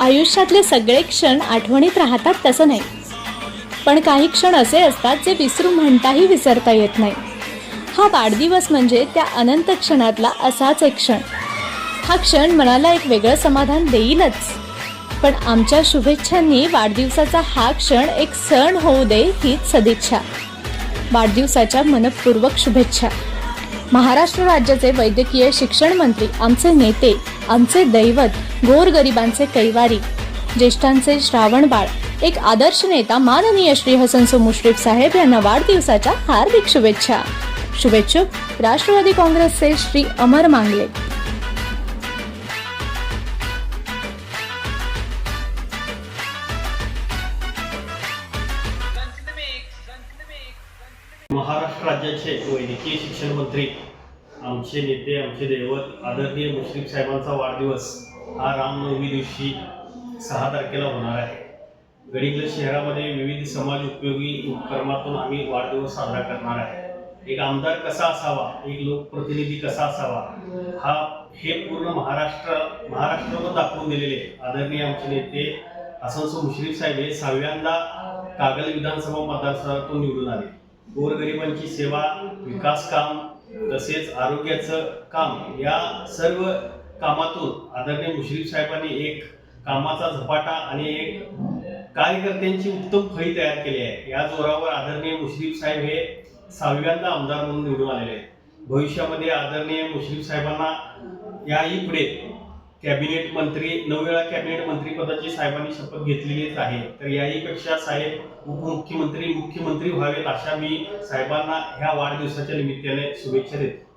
आयुष्यातले सगळे क्षण आठवणीत राहतात तसं नाही. पण काही क्षण असे असतात जे विसरू म्हणताही विसरता येत नाही. हा वाढदिवस म्हणजे त्या अनंत क्षणातला असाच एक क्षण. हा क्षण मनाला एक वेगळं समाधान देईलच. पण आमच्या शुभेच्छांनी वाढदिवसाचा हा क्षण एक सण होऊ दे हीच सदिच्छा. वाढदिवसाच्या मनपूर्वक शुभेच्छा. महाराष्ट्र राज्याचे वैद्यकीय शिक्षण मंत्री आमचे नेते आमचे दैवत गोरगरिबांचे कैवारी ज्येष्ठांचे श्रावण बाळ एक आदर्श नेता माननीय श्री हसन सो मुश्रीफ साहेब यांना वाढदिवसाच्या हार्दिक शुभेच्छा. शुभेच्छुक राष्ट्रवादी काँग्रेसचे श्री अमर मांगले. महाराष्ट्र राज्याचे वैद्यकीय शिक्षण मंत्री आमचे नेते आमचे दैवत आदरणीय मुश्रीफ साहेबांचा वाढदिवस हा रामनवमी दिवशी सहा तारखेला होणार आहे. गडिंग्लज शहरामध्ये विविध समाज उपयोगी उपक्रमातून आम्ही वाढदिवस साजरा करणार आहे. एक आमदार कसा असावा एक लोकप्रतिनिधी कसा असावा हा हे पूर्ण महाराष्ट्र महाराष्ट्रावर दाखवून दिलेले आदरणीय आमचे नेते असंसो मुश्रीफ साहेब हे सहाव्यांदा कागल विधानसभा मतदारसंघातून निवडून आले. गोरगरिबांची सेवा विकास काम तसेच आरोग्याचं काम या सर्व कामातून आदरणीय मुश्रीफ साहेबांनी एक कामाचा झपाटा आणि एक कार्यकर्त्यांची उत्तम फळी तयार केली आहे. या जोरावर आदरणीय मुश्रीफ साहेब हे सहाव्यांदा आमदार म्हणून निवडून आलेले आहेत. भविष्यामध्ये आदरणीय मुश्रीफ साहेबांना याही पुढे कॅबिनेट मंत्री नऊ वेळा कॅबिनेट मंत्री पदाची साहेबांनी शपथ घेतलेलीच आहे. तर याही पेक्षा साहेब उपमुख्यमंत्री मुख्यमंत्री व्हावेत अशा मी साहेबांना ह्या वाढदिवसाच्या निमित्ताने शुभेच्छा देतो.